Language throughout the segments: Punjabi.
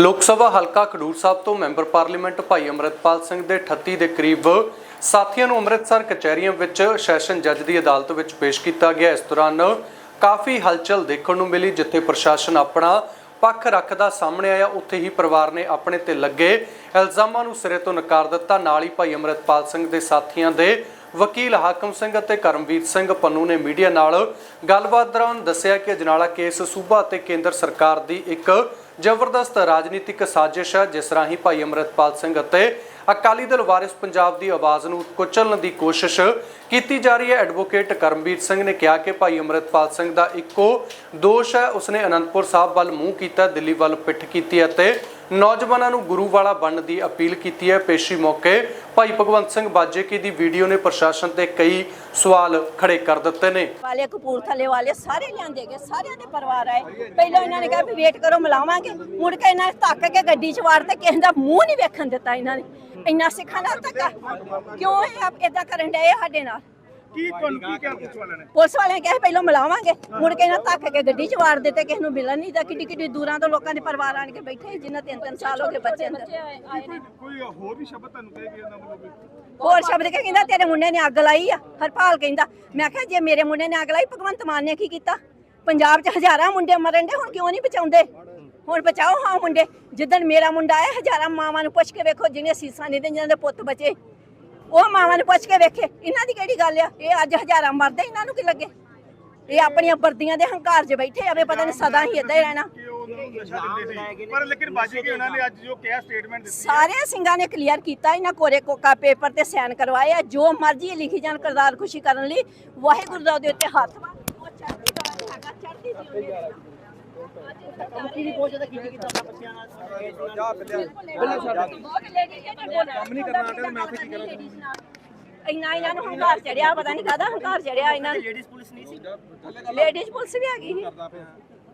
ਲੋਕ ਸਭਾ ਹਲਕਾ ਖਡੂਰ ਸਾਹਿਬ ਤੋਂ ਮੈਂਬਰ ਪਾਰਲੀਮੈਂਟ ਭਾਈ ਅਮਰਿਤਪਾਲ ਸਿੰਘ ਦੇ 38 ਦੇ ਕਰੀਬ ਸਾਥੀਆਂ ਨੂੰ ਅੰਮ੍ਰਿਤਸਰ ਕਚਹਿਰੀਆਂ ਵਿੱਚ ਸੈਸ਼ਨ ਜੱਜ ਦੀ ਅਦਾਲਤ ਵਿੱਚ ਪੇਸ਼ ਕੀਤਾ ਗਿਆ। ਇਸ ਦੌਰਾਨ ਕਾਫੀ ਹਲਚਲ ਦੇਖਣ ਨੂੰ ਮਿਲੀ, ਜਿੱਥੇ ਪ੍ਰਸ਼ਾਸਨ ਆਪਣਾ ਪੱਖ ਰੱਖਦਾ ਸਾਹਮਣੇ ਆਇਆ। ਉੱਥੇ ਹੀ ਪਰਿਵਾਰ ਨੇ ਆਪਣੇ ਤੇ ਲੱਗੇ ਇਲਜ਼ਾਮਾਂ ਨੂੰ ਸਿਰੇ ਤੋਂ ਨਕਾਰ ਦਿੱਤਾ। ਨਾਲ ਹੀ ਭਾਈ ਅਮਰਿਤਪਾਲ ਸਿੰਘ ਦੇ ਸਾਥੀਆਂ ਦੇ ਵਕੀਲ ਹਾਕਮ ਸਿੰਘ ਅਤੇ ਕਰਮਵੀਰ ਸਿੰਘ ਪੰਨੂ ਨੇ ਮੀਡੀਆ ਨਾਲ ਗੱਲਬਾਤ ਦੌਰਾਨ ਦੱਸਿਆ ਕਿ ਅਜਨਾਲਾ ਕੇਸ ਸੂਬਾ ਅਤੇ ਕੇਂਦਰ ਸਰਕਾਰ ਦੀ ਇੱਕ ਜ਼ਬਰਦਸਤ ਰਾਜਨੀਤਿਕ ਸਾਜ਼ਿਸ਼ ਹੈ ਜਿਸ ਰਾਹੀਂ ਭਾਈ ਅਮਰਿਤਪਾਲ ਸਿੰਘ ਅਤੇ ਅਕਾਲੀ ਦਲ ਵਾਰਿਸ ਪੰਜਾਬ ਦੀ ਆਵਾਜ਼ ਨੂੰ ਕੁਚਲਣ ਦੀ ਕੋਸ਼ਿਸ਼ ਕੀਤੀ ਜਾ ਰਹੀ ਹੈ। ਐਡਵੋਕੇਟ ਕਰਮਵੀਰ ਸਿੰਘ ਨੇ ਕਿਹਾ ਕਿ ਭਾਈ ਅਮਰਿਤਪਾਲ ਸਿੰਘ ਦਾ ਇੱਕੋ ਦੋਸ਼ ਹੈ। ਉਸਨੇ ਅਨੰਦਪੁਰ ਸਾਹਿਬ ਵੱਲ ਮੂੰਹ ਕੀਤਾ, ਦਿੱਲੀ ਵੱਲ ਪਿੱਠ ਕੀਤੀ ਅਤੇ ਨੌਜਵਾਨਾਂ ਨੂੰ ਗੁਰੂ ਵਾਲਾ ਬਣਨ ਦੀ ਅਪੀਲ ਕੀਤੀ ਹੈ। ਪੇਸ਼ੀ ਮੌਕੇ ਭਾਈ ਭਗਵੰਤ ਸਿੰਘ ਬਾਜੇਕੀ ਦੀ ਵੀਡੀਓ ਨੇ ਪ੍ਰਸ਼ਾਸਨ ਤੇ ਕਈ ਸਵਾਲ ਖੜੇ ਕਰ ਦਿੱਤੇ ਨੇ। ਵਾਲੇ ਕਪੂਰਥਲੇ ਵਾਲੇ ਸਾਰੇ ਲਿਆਂਦੇ ਗਏ, ਸਾਰਿਆਂ ਦੇ ਪਰਿਵਾਰ ਆਏ। ਪਹਿਲਾਂ ਇਹਨਾਂ ਨੇ ਕਿਹਾ ਵੀ ਵੇਟ ਕਰੋ, ਮਿਲਾਵਾਂਗੇ। ਮੁੜ ਕੇ ਇਹਨਾਂ ਨੇ ਧੱਕ ਕੇ ਗੱਡੀ 'ਚ ਵਾਰ ਤੇ ਕਿਸੇ ਦਾ ਮੂੰਹ ਨਹੀਂ ਵੇਖਣ ਦਿੱਤਾ ਇਹਨਾਂ ਨੇ। ਇੰਨਾ ਸਿੱਖਾਂ ਨਾਲ ਧੱਕਾ ਕਿਉਂ ਇਹ ਇਦਾਂ ਕਰਨ ਡਏ ਆ ਸਾਡੇ ਨਾਲ? ਕੀ ਤੁਹਾਨੂੰ ਕੀ ਕਿਹਾ ਪੁਲਿਸ ਵਾਲਿਆਂ ਨੇ? ਪੁਲਿਸ ਵਾਲਿਆਂ ਕਿਹਾ ਪਹਿਲਾਂ ਮਿਲਾਵਾਂਗੇ। ਮੁੜ ਕੇ ਇਹਨਾਂ ਧੱਕ ਕੇ ਗੱਡੀ 'ਚ ਵਾਰ ਦਿੱਤੇ ਕਿਸੇ ਨੂੰ ਮਿਲਣ ਨਹੀਂ ਦਾ ਕਿੱਡੀ ਕਿੱਡੀ ਦੂਰਾਂ ਤੋਂ ਲੋਕਾਂ ਦੇ ਪਰਿਵਾਰ ਆਣ ਕੇ ਬੈਠੇ ਜਿਨ੍ਹਾਂ ਤਿੰਨ ਤਿੰਨ ਸਾਲ ਹੋ ਗਏ ਬੱਚੇ ਅੰਦਰ। ਕੋਈ ਹੋਰ ਵੀ ਸ਼ਬਦ ਤੁਹਾਨੂੰ ਕਹੇ ਵੱਲੋਂ ਕੋਈ ਹੋਰ ਸ਼ਬਦ ਕੇ ਕਹਿੰਦਾ ਤੇਰੇ ਮੁੰਡੇ ਨੇ ਅੱਗ ਲਾਈ ਆ। ਹਰਪਾਲ ਕਹਿੰਦਾ ਮੈਂ ਕਿਹਾ ਜੇ ਮੇਰੇ ਮੁੰਡੇ ਨੇ ਅੱਗ ਲਾਈ ਭਗਵੰਤ ਮਾਨ ਨੇ ਕੀ ਕੀਤਾ? ਪੰਜਾਬ 'ਚ ਹਜ਼ਾਰਾਂ ਮੁੰਡੇ ਮਰਨ ਦੇ ਹੁਣ ਕਿਉਂ ਨਹੀਂ ਬਚਾਉਂਦੇ? ਹੁਣ ਬਚਾਓ ਹਾਂ ਮੁੰਡੇ ਜਿੱਦਣ ਮੇਰਾ ਮੁੰਡਾ ਆਇਆ ਹਜ਼ਾਰਾਂ ਮਾਵਾਂ ਨੂੰ ਪੁੱਛ ਕੇ ਵੇਖੋ ਜਿਹਨੇ ਸੀਸਾਂ ਨਹੀਂ ਦੇ ਜਿਹਨਾਂ ਦੇ ਪੁੱਤ ਬਚੇ। ਉਹ ਮਾਵਾਂ ਨੂੰ ਪੁੱਛ ਕੇ ਵੇਖੇ ਇਹਨਾਂ ਦੀ ਕਿਹੜੀ ਗੱਲ ਆ? ਇਹ ਅੱਜ ਹਜ਼ਾਰਾਂ ਮਰਦੇ ਇਹਨਾਂ ਨੂੰ ਕੀ ਲੱਗੇ? ਇਹ ਆਪਣੀਆਂ ਵਰਦੀਆਂ ਦੇ ਹੰਕਾਰ 'ਚ ਬੈਠੇ ਆਵੇ ਪਤਾ ਨਹੀਂ ਸਦਾ ਹੀ ਏਦਾਂ ਹੀ ਰਹਿਣਾ। ਪਰ ਲੇਕਿਨ ਬਾਜੀ ਕਿ ਉਹਨਾਂ ਨੇ ਅੱਜ ਜੋ ਕਿਹਾ ਸਟੇਟਮੈਂਟ ਦਿੱਤੀ ਸਾਰੇ ਸਿੰਘਾਂ ਨੇ ਕਲੀਅਰ ਕੀਤਾ ਇਹਨਾਂ ਕੋਰੇ ਕੋਕਾ ਪੇਪਰ ਤੇ ਸਾਈਨ ਕਰਵਾਏ ਆ ਜੋ ਮਰਜ਼ੀ ਲਿਖੀ ਜਾਣ ਕਰਤਾਰ ਖੁਸ਼ੀ ਕਰਨ ਲਈ ਵਾਹਿਗੁਰੂ ਦਾ ਉਹਦੇ ਉੱਤੇ ਹੱਥ ਬੰਨ੍ਹ ਉਹ ਚੜ੍ਹਦੀ ਕਲਾ ਹੈਗਾ ਚੜ੍ਹਦੀ ਸੀ ਉਹਦੇ ਕੰਮ ਨਹੀਂ ਕਰਨਾ ਆਟੇ ਮੈਂ ਕੀ ਕਰਾਂ ਇੰਨਾ ਇਹਨਾਂ ਨੂੰ ਹੰਕਾਰ ਚੜਿਆ ਪਤਾ ਨਹੀਂ ਕਾਹਦਾ ਹੰਕਾਰ ਚੜਿਆ ਇਹਨਾਂ ਨੂੰ। ਲੇਡੀਜ਼ ਪੁਲਿਸ ਨਹੀਂ ਸੀ? ਲੇਡੀਜ਼ ਪੁਲਿਸ ਵੀ ਹੈਗੀ ਸੀ।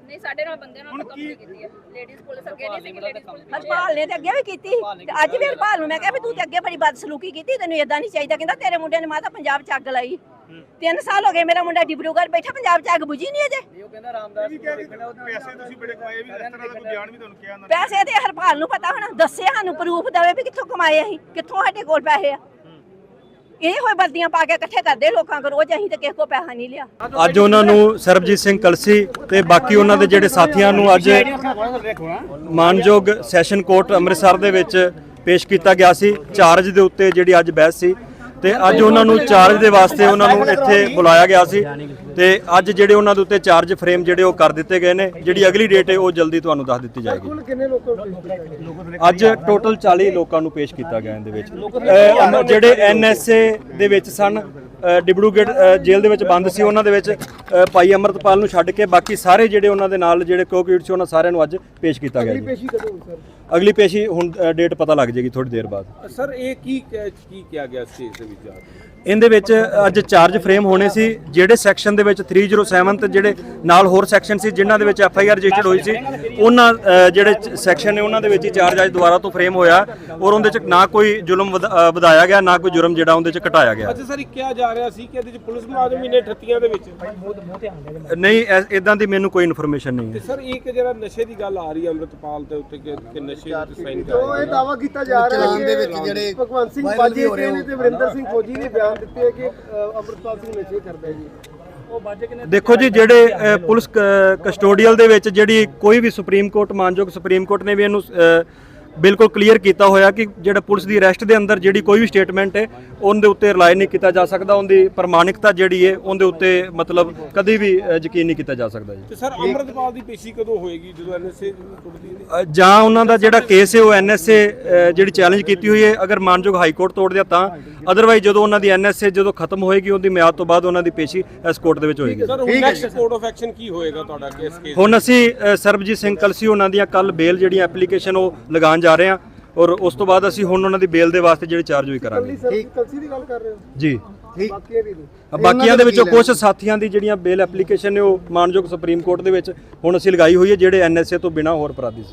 ਨਹੀਂ ਸਾਡੇ ਨਾਲ ਬੰਦੇ ਨਾਲ ਕੰਪਨੀ ਕੀਤੀ ਹੈ। ਲੇਡੀਜ਼ ਪੁਲਿਸ ਅੱਗੇ ਨਹੀਂ ਸੀ ਲੇਡੀਜ਼ ਪੁਲਿਸ ਹਰਪਾਲ ਨੇ ਤੇ ਅੱਗੇ ਵੀ ਕੀਤੀ ਤੇ ਅੱਜ ਵੀ ਹਰਪਾਲ ਨੂੰ ਮੈਂ ਕਿਹਾ ਵੀ ਤੂੰ ਤੇ ਅੱਗੇ ਬੜੀ ਬਦਸਲੂਕੀ ਕੀਤੀ ਤੈਨੂੰ ਇਦਾਂ ਨਹੀਂ ਚਾਹੀਦਾ। ਕਹਿੰਦਾ ਤੇਰੇ ਮੁੰਡੇ ਨੇ ਮਾਤਾ ਪੰਜਾਬ ਚ ਅੱਗ ਲਾਈ। ਤਿੰਨ ਸਾਲ ਹੋ ਗਏ ਮੇਰਾ ਮੁੰਡਾ ਡਿਬਰੂਗੜ੍ਹ ਬੈਠਾ ਪੰਜਾਬ ਚ ਅੱਗ ਬੁਝੀ ਨਹੀਂ ਅਜੇ। ਕੀ ਕਿਹਾ ਕਿ ਪੈਸੇ ਤੁਸੀਂ ਬੜੇ ਕਮਾਏ ਵੀ ਇਸ ਤਰ੍ਹਾਂ ਦਾ ਕੋਈ ਬਿਆਨ ਵੀ ਤੁਹਾਨੂੰ ਕਿਹਾ ਉਹਨਾਂ ਨੇ? ਪੈਸੇ ਤੇ ਹਰਪਾਲ ਨੂੰ ਪਤਾ ਹੋਣਾ ਦੱਸੇ ਸਾਨੂੰ ਪ੍ਰੂਫ ਦੇਵੇ ਵੀ ਕਿੱਥੋਂ ਕਮਾਏ ਅਸੀਂ ਕਿੱਥੋਂ ਸਾਡੇ ਕੋਲ ਪੈਸੇ ਆ। ਇਹ ਹੋਏ ਵਰਦੀਆਂ ਪਾ ਕੇ ਇਕੱਠੇ ਕਰਦੇ ਲੋਕਾਂ ਕੋਲ ਰੋਜ਼ ਅਸੀਂ ਤੇ ਕਿਸੇ ਕੋਲ ਪੈਸਾ ਨਹੀਂ ਲਿਆ। ਅੱਜ ਉਹਨਾਂ ਨੂੰ ਸਰਬਜੀਤ ਸਿੰਘ ਕਲਸੀ ਤੇ ਬਾਕੀ ਉਹਨਾਂ ਦੇ ਜਿਹੜੇ ਸਾਥੀਆਂ ਨੂੰ ਅੱਜ ਮਾਨਯੋਗ ਸੈਸ਼ਨ ਕੋਰਟ ਅੰਮ੍ਰਿਤਸਰ ਦੇ ਵਿੱਚ ਪੇਸ਼ ਕੀਤਾ ਗਿਆ ਸੀ। ਚਾਰਜ ਦੇ ਉੱਤੇ ਜਿਹੜੀ ਅੱਜ ਬਹਿਸ ਸੀ ਤੇ ਅੱਜ ਉਹਨਾਂ ਨੂੰ ਚਾਰਜ ਦੇ ਵਾਸਤੇ ਉਹਨਾਂ ਨੂੰ ਇੱਥੇ ਬੁਲਾਇਆ ਗਿਆ ਸੀ ਤੇ ਅੱਜ ਜਿਹੜੇ ਉਹਨਾਂ ਦੇ ਉੱਤੇ ਚਾਰਜ ਫਰੇਮ ਜਿਹੜੇ ਉਹ ਕਰ ਦਿੱਤੇ ਗਏ ਨੇ ਜਿਹੜੀ ਅਗਲੀ ਡੇਟ ਹੈ ਉਹ ਜਲਦੀ ਤੁਹਾਨੂੰ ਦੱਸ ਦਿੱਤੀ ਜਾਏਗੀ। ਅੱਜ ਟੋਟਲ 40 ਲੋਕਾਂ ਨੂੰ ਪੇਸ਼ ਕੀਤਾ ਗਿਆ ਇਹਦੇ ਵਿੱਚ। ਜਿਹੜੇ ਐਨਐਸਏ ਦੇ ਵਿੱਚ ਸਨ ਅਹ, ਜੇਲ੍ਹ ਦੇ ਵਿੱਚ ਬੰਦ ਸੀ। ਉਹਨਾਂ ਦੇ ਵਿੱਚ ਭਾਈ ਅਮਰਤਪਾਲ ਨੂੰ ਛੱਡ ਕੇ ਬਾਕੀ ਸਾਰੇ ਜਿਹੜੇ ਉਹਨਾਂ ਦੇ ਨਾਲ ਜਿਹੜੇ ਕੋਕੀਟ ਸੀ ਉਹਨਾਂ ਸਾਰਿਆਂ ਨੂੰ ਅੱਜ ਪੇਸ਼ ਕੀਤਾ ਗਿਆ ਜੀ। ਅਗਲੀ ਪੇਸ਼ੀ ਹੁਣ ਡੇਟ ਪਤਾ ਲੱਗ ਜਾਏਗੀ ਥੋੜੀ ਦੇਰ ਬਾਅਦ। ਸਰ ਇਹ ਕੀ ਕੀ ਕਿਹਾ ਗਿਆ ਸੀ ਇਸ ਦੇ ਵਿੱਚ? ਇਹਦੇ ਵਿੱਚ ਅੱਜ ਚਾਰਜ ਫਰੇਮ ਹੋਣੇ ਸੀ ਜਿਹੜੇ ਸੈਕਸ਼ਨ ਦੇ ਵਿੱਚ 307 ਤੇ ਜਿਹੜੇ ਨਾਲ ਹੋਰ ਸੈਕਸ਼ਨ ਸੀ ਜਿਨ੍ਹਾਂ ਦੇ ਵਿੱਚ ਐਫ ਆਈ ਆਰ ਰਜਿਸਟਰਡ ਹੋਈ ਸੀ ਉਹਨਾਂ ਜਿਹੜੇ ਸੈਕਸ਼ਨ ਨੇ ਉਹਨਾਂ ਦੇ ਵਿੱਚ ਹੀ ਚਾਰਜ ਅੱਜ ਦੁਬਾਰਾ ਤੋਂ ਫਰੇਮ ਹੋਇਆ ਔਰ ਉਹਦੇ ਚ ਨਾ ਕੋਈ ਜ਼ੁਲਮ ਵਧਾਇਆ ਗਿਆ ਨਾ ਕੋਈ ਜੁਰਮ ਜਿਹੜਾ ਉਹਦੇ ਚ ਘਟਾਇਆ ਗਿਆ। ਅੱਛਾ ਸਰ ਇਹ ਕਿਹਾ ਜਾ ਰਿਹਾ ਸੀ ਕਿ ਇਹਦੇ ਵਿੱਚ ਪੁਲਿਸ ਮੁਲਾਜ਼ਮ ਵੀ ਨੇ 38 ਦੇ ਵਿੱਚ? ਨਹੀਂ ਇਦਾਂ ਦੀ ਮੈਨੂੰ ਕੋਈ ਇਨਫੋਰਮੇਸ਼ਨ ਨਹੀਂ ਤੇ ਹੈ ਸਰ ਇੱਕ ਜਿਹੜਾ ਨਸ਼ੇ ਦੀ ਗੱਲ ਆ ਰਹੀ ਹੈ ਅੰਮ੍ਰਿਤਪਾਲ ਦੇ ਉੱਤੇ ਕਿ ਕਿ ਨਸ਼ੇ ਵਿੱਚ ਸਾਈਨ ਜੋ ਇਹ ਕਰਾਇਆ ਦਾਵਾ ਕੀਤਾ ਜਾ ਰਿਹਾ ਹੈ ਦੇ ਵਿੱਚ ਜਿਹੜੇ ਭਗਵੰਤ ਸਿੰਘ ਬਾਜੀ ਨੇ ਤੇ ਵਰਿੰਦਰ ਸਿੰਘ ਫੌਜੀ ਨੇ ਬਿਆਨ ਦਿੱਤੇ ਹੈ ਕਿ ਅ, ਅੰਮ੍ਰਿਤਪਾਲ ਸਿੰਘ ਨਸ਼ੇ ਕਰਦਾ ਹੈ ਜੀ। ਦੇਖੋ ਜੀ ਜਿਹੜੇ ਅ, ਪੁਲਿਸ ਕ- ਕਸਟੋਡੀਅਲ ਦੇ ਵਿੱਚ ਜਿਹੜੀ ਕੋਈ ਵੀ ਸੁਪਰੀਮ ਕੋਰਟ ਮਾਨਯੋਗ ਸੁਪਰੀਮ ਕੋਰਟ ਨੇ ਵੀ ਇਹਨੂੰ ਅ, ਬਿਲਕੁਲ ਕਲੀਅਰ ਕੀਤਾ ਹੋਇਆ ਕਿ ਜਿਹੜਾ ਪੁਲਿਸ ਦੀ ਅਰੈਸਟ ਦੇ ਅੰਦਰ ਜਿਹੜੀ ਕੋਈ ਵੀ ਸਟੇਟਮੈਂਟ ਹੈ ਉਹਦੇ ਉੱਤੇ ਰਿਲਾਈ ਨਹੀਂ ਕੀਤਾ ਜਾ ਸਕਦਾ ਉਹਦੀ ਪ੍ਰਮਾਣਿਕਤਾ ਜਿਹੜੀ ਹੈ ਉਹਦੇ ਉੱਤੇ ਮਤਲਬ ਕਦੀ ਵੀ ਯਕੀਨ ਨਹੀਂ ਕੀਤਾ ਜਾ ਸਕਦਾ ਜੀ। ਤੇ ਸਰ ਅੰਮ੍ਰਿਤਪਾਲ ਦੀ ਪੇਸ਼ੀ ਕਦੋਂ ਹੋਏਗੀ? ਜਦੋਂ ਐਨਐਸਏ ਟੁੱਟਦੀ ਜਾਂ ਉਹਨਾਂ ਦਾ ਜਿਹੜਾ ਕੇਸ ਹੈ ਉਹ ਐਨਐਸਏ ਜਿਹੜੀ ਚੈਲੰਜ ਕੀਤੀ ਹੋਈ ਹੈ ਅਗਰ ਮਾਨਯੋਗ ਹਾਈ ਕੋਰਟ ਤੋੜ ਦਿਆ ਤਾਂ। ਅਦਰਵਾਈਜ਼ ਜਦੋਂ ਉਹਨਾਂ ਦੀ ਐਨਐਸਏ ਜਦੋਂ ਖਤਮ ਹੋਏਗੀ ਉਹਦੀ ਮਿਆਦ ਤੋਂ ਬਾਅਦ ਉਹਨਾਂ ਦੀ ਪੇਸ਼ੀ ਇਸ ਕੋਰਟ ਦੇ ਵਿੱਚ ਹੋਏਗੀ। ਸਰ ਹੁਣ ਨੈਕਸਟ ਕੋਰਟ ਆਫ ਐਕਸ਼ਨ ਕੀ ਹੋਏਗਾ ਤੁਹਾਡਾ ਕੇਸ ਕੇਸ ਹੁਣ ਅਸੀਂ ਸਰਬਜੀਤ ਸਿੰਘ ਕਲਸੀ ਉਹਨਾਂ ਦੀਆਂ ਕੱਲ ਬੇਲ ਜਿਹੜੀ ਐਪਲੀਕੇਸ਼ਨ ਉਹ ਲਗਾਉਣ ਜਾ ਰਹੇ ਹਾਂ ਔਰ ਉਸ ਤੋਂ ਬਾਅਦ ਅਸੀਂ ਹੁਣ ਉਹਨਾਂ ਦੀ ਬੇਲ ਦੇ ਵਾਸਤੇ ਜਿਹੜੀ ਚਾਰਜ ਹੋਈ ਕਰਾਂਗੇ। ਸਰ ਕਲਸੀ ਦੀ ਗੱਲ ਕਰ ਰਹੇ ਹੋ? ਜੀ। ਬਾਕੀਆਂ ਦੀ ਬਾਕੀਆਂ ਦੇ ਵਿੱਚੋਂ ਕੁਝ ਸਾਥੀਆਂ ਦੀ ਜਿਹੜੀਆਂ ਬੇਲ ਐਪਲੀਕੇਸ਼ਨ ਨੇ ਉਹ ਮਾਨਯੋਗ ਸੁਪਰੀਮ ਕੋਰਟ ਦੇ ਵਿੱਚ ਹੁਣ ਅਸੀਂ ਲਗਾਈ ਹੋਈ ਹੈ ਜਿਹੜੇ ਐਨਐਸਏ ਤੋਂ ਬਿਨਾ ਹੋਰ ਅਪਰਾਧੀ ਸੀ।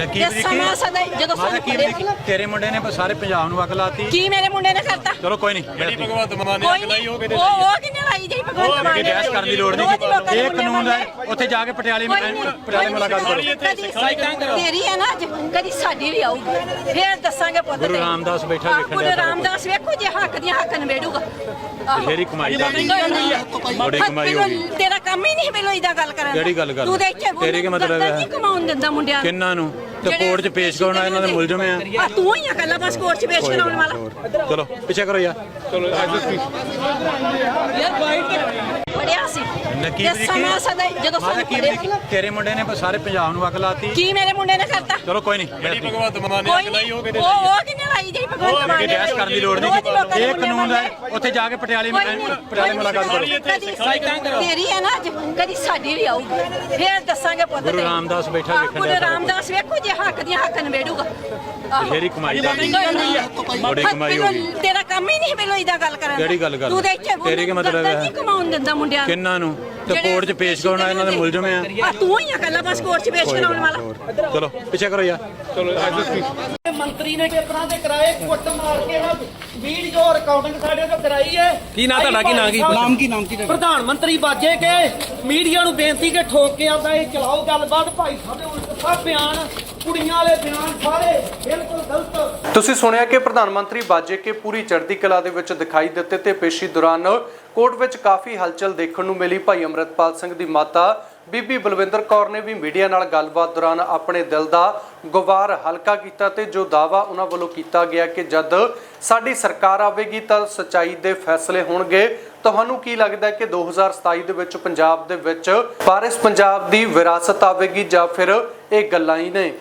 ਪੜਿਆ ਸੀ ਨਕੀ ਤੇ ਸਮਾਂ ਸਦਾ ਹੀ ਜਦੋਂ ਸਾਨੂੰ ਪੜ੍ਹੇ- ਤੇਰੇ ਮੁੰਡੇ ਨੇ ਸਾਰੇ ਪੰਜਾਬ ਨੂੰ ਅੱਗ ਲਾਤੀ। ਕੀ ਮੇਰੇ ਮੁੰਡੇ ਨੇ ਕਰਤਾ? ਚਲੋ ਕੋਈ ਨਹੀਂ ਜਿਹੜੀ ਭਗਵੰਤ ਮਾਨ ਕੋਈ ਨਹੀਂ ਉਹ ਉਹ ਕਿੰਨੇ ਲਾਈ ਜਾਈ ਭਗਵੰਤ ਮਾਨ ਨੇ ਬਹਿਸ ਕਰਨ ਦੀ ਲੋੜ ਨਹੀਂ ਰੋਜ਼ ਲੋਕਾਂ ਦੇ ਇਹ ਮੁੰਡੇ ਕਾਨੂੰਨ ਹੈ ਮਰਦੇ। ਉੱਥੇ ਜਾ ਕੇ ਪਟਿਆਲੇ ਕੋਈ ਨਹੀਂ, ਪਟਿਆਲੇ ਕੋਈ ਮੁਲਾਕਾਤ ਕਰੋ। ਨਹੀਂ, ਕਦੀ ਤੇਰੀ ਹੈ ਨਾ ਅੱਜ ਕਦੀ ਸਾਡੀ ਵੀ ਆਊਗੀ। ਫੇਰ ਦੱਸਾਂਗੇ ਪੁੱਤ ਗੁਰੂ ਤੇਰੀ। ਰਾਮਦਾਸ ਬੈਠਾ ਹਾਂ, ਵੇਖਣ ਗੁਰੂ ਡਿਆ ਸਾਰਾ ਰਾਮਦਾਸ ਵੇਖੋ ਜੇ ਹੱਕ ਦੀਆਂ ਹੱਕ ਨਵੇੜੂਗਾ ਬਥੇਰੀ ਕਮਾਈ ਦਾ ਬੜੀ ਕਮਾਈ ਹੋ ਗਈ। ਤੇਰਾ ਕੰਮ ਹੀ ਨਹੀਂ ਮੈਨੂੰ ਇਦਾਂ ਗੱਲ ਕਰਨ ਦਾ। ਕਿਹੜੀ ਗੱਲ ਕਰ ਤੂੰ ਦੇਖ ਕੇ ਤੇਰੀ ਕੀ ਮਤਲਬ ਹੈ? ਨਹੀਂ ਕਮਾਉਣ ਦਿੰਦਾ ਮੁੰਡਿਆਂ ਨੂੰ। ਕਿੰਨਾਂ ਨੂੰ? ਤੇ ਕੋਰਟ 'ਚ ਪੇਸ਼ ਕਰਾਉਣਾ ਇਹਨਾਂ ਦੇ ਮੁਲਜ਼ਮ ਆ। ਆ ਤੂੰ ਹੀ ਆ ਕੱਲਾ ਬਸ ਕੋਰਟ 'ਚ ਪੇਸ਼ ਕਰਾਉਣ ਵਾਲਾ। ਚਲੋ ਪਿੱਛੇ ਕਰੋ ਯਾਰ। ਚਲੋ ਪੜਿਆ ਸੀ। ਨਕੀ ਤੇ ਸਮਾਂ ਸਦਾ ਜਦੋਂ ਸਾਨੂੰ ਪੜ੍ਹੇ- ਤੇਰੇ ਮੁੰਡੇ ਨੇ ਸਾਰੇ ਪੰਜਾਬ ਨੂੰ ਅੱਗ ਲਾਤੀ। ਕੀ ਮੇਰੇ ਮੁੰਡੇ ਨੇ ਕਰਤਾ? ਚਲੋ ਕੋਈ ਨਹੀਂ ਜਿਹੜੀ ਭਗਵੰਤ ਮਾਨ ਕੋਈ ਨਹੀਂ ਉਹ ਉਹ ਕਿੰਨੇ ਲਾਈ ਜਾਈ ਭਗਵੰਤ ਮਾਨ ਨੇ ਬਹਿਸ ਕਰਨ ਦੀ ਲੋੜ ਨਹੀਂ। ਇਹ ਕਾਨੂੰਨ ਹੈ। ਉੱਥੇ ਜਾ ਕੇ ਪਟਿਆਲੇ ਨਹੀਂ, ਪਟਿਆਲੇ ਮੁਲਾਕਾਤ ਕਰੋ। ਤੇਰੀ ਹੈ ਨਾ ਅੱਜ ਕਦੀ ਸਾਡੀ ਵੀ ਆਊਗੀ। ਫੇਰ ਦੱਸਾਂਗੇ ਪੁੱਤ ਗੁਰੂ ਤੇਰੀ। ਰਾਮਦਾਸ ਬੈਠਾ ਵੇਖਣ ਗੁਰੂ ਰਾਮਦਾਸ ਵੇਖੋ ਜੇ ਹੱਕ ਦੀਆਂ ਹੱਕ ਨਵੇੜੂਗਾ ਬਥੇਰੀ ਕਮਾਈ ਦਾ ਬੜੀ ਕਮਾਈ ਹੋ ਗਈ। ਤੇਰਾ ਕੰਮ ਹੀ ਨਹੀਂ ਮੈਨੂੰ ਇਦਾਂ ਗੱਲ ਕਰਨ ਦਾ। ਕਿਹੜੀ ਗੱਲ ਕਰ ਤੂੰ ਦੇਖ ਕੇ ਤੇਰੀ ਕੀ ਮਤਲਬ ਹੈ? ਨਹੀਂ ਕਮਾਉਣ ਦਿੰਦਾ ਮੁੰਡਿਆਂ ਨੂੰ। ਕਿੰਨਾਂ ਨੂੰ? ਤੇ ਜਿਹੜੇ ਕੋਰਟ 'ਚ ਪੇਸ਼ ਕਰਾਉਣਾ ਇਹਨਾਂ ਦੇ ਮੁਲਜ਼ਮ ਆ? ਆ ਤੂੰ ਹੀ ਆ ਕੱਲਾ ਬਸ ਕੋਰਟ 'ਚ ਪੇਸ਼ ਕਰਾਉਣ ਵਾਲਾ। ਚਲੋ ਪਿੱਛੇ ਕਰੋ ਯਾਰ। ਮੰਤਰੀ ਨੇ ਪੇਪਰਾਂ ਤੇ ਕਰਾਏ ਕੁੱਟ ਮਾਰ ਕੇ ਨਾ ਵੀਡੀਓ ਰਿਕਾਰਡਿੰਗ ਸਾਡੇ ਤੋਂ ਕਰਾਈ ਹੈ। ਕੀ ਨਾਂ ਤੁਹਾਡਾ? ਕੀ ਨਾਂ ਕੀ? ਨਾਮ ਕੀ ਨਾਮ ਕੀ ਪ੍ਰਧਾਨ ਮੰਤਰੀ ਬਾਜੇ ਕੇ ਮੀਡੀਆ ਨੂੰ ਬੇਨਤੀ ਕਿ ਠੋਕ ਕੇ ਆਉਂਦਾ ਇਹ ਚਲਾਓ ਗੱਲਬਾਤ। ਭਾਈ ਸਾਹਿਬ ਦੇ ਉਲਟ ਸਭ ਬਿਆਨ ਕੁੜੀਆਂ ਵਾਲੇ ਬਿਆਨ ਸਾਰੇ ਬਿਲਕੁਲ ਗਲਤ। ਤੁਸੀਂ ਸੁਣਿਆ ਕਿ ਪ੍ਰਧਾਨ ਮੰਤਰੀ ਬਾਜੇ ਕੇ ਪੂਰੀ ਚੜ੍ਹਦੀ ਕਲਾ ਦੇ ਵਿੱਚ ਦਿਖਾਈ ਦਿੱਤੇ ਤੇ ਪੇਸ਼ੀ ਦੌਰਾਨ ਕੋਰਟ ਵਿੱਚ ਕਾਫੀ ਹਲਚਲ ਦੇਖਣ ਨੂੰ ਮਿਲੀ। ਭਾਈ ਅਮਰਤਪਾਲ ਸਿੰਘ ਦੀ ਮਾਤਾ ਬੀਬੀ ਬਲਵਿੰਦਰ ਕੌਰ ਨੇ ਵੀ ਮੀਡੀਆ ਨਾਲ ਗੱਲਬਾਤ ਦੌਰਾਨ ਆਪਣੇ ਦਿਲ ਦਾ ਗੁਬਾਰ ਹਲਕਾ ਕੀਤਾ ਤੇ ਜੋ ਦਾਵਾ ਉਹਨਾਂ ਵੱਲੋਂ ਕੀਤਾ ਗਿਆ ਕਿ ਜਦ ਸਾਡੀ ਸਰਕਾਰ ਆਵੇਗੀ ਤਾਂ ਸਚਾਈ ਦੇ ਫੈਸਲੇ ਹੋਣਗੇ। ਤੁਹਾਨੂੰ ਕੀ ਲੱਗਦਾ ਹੈ ਕਿ 2027 ਦੇ ਵਿੱਚ ਪੰਜਾਬ ਦੇ ਵਿੱਚ ਵਾਰਿਸ ਪੰਜਾਬ ਦੀ ਵਿਰਾਸਤ ਆਵੇਗੀ ਜਾਂ ਫਿਰ ਇਹ ਗੱਲਾਂ ਹੀ ਨੇ?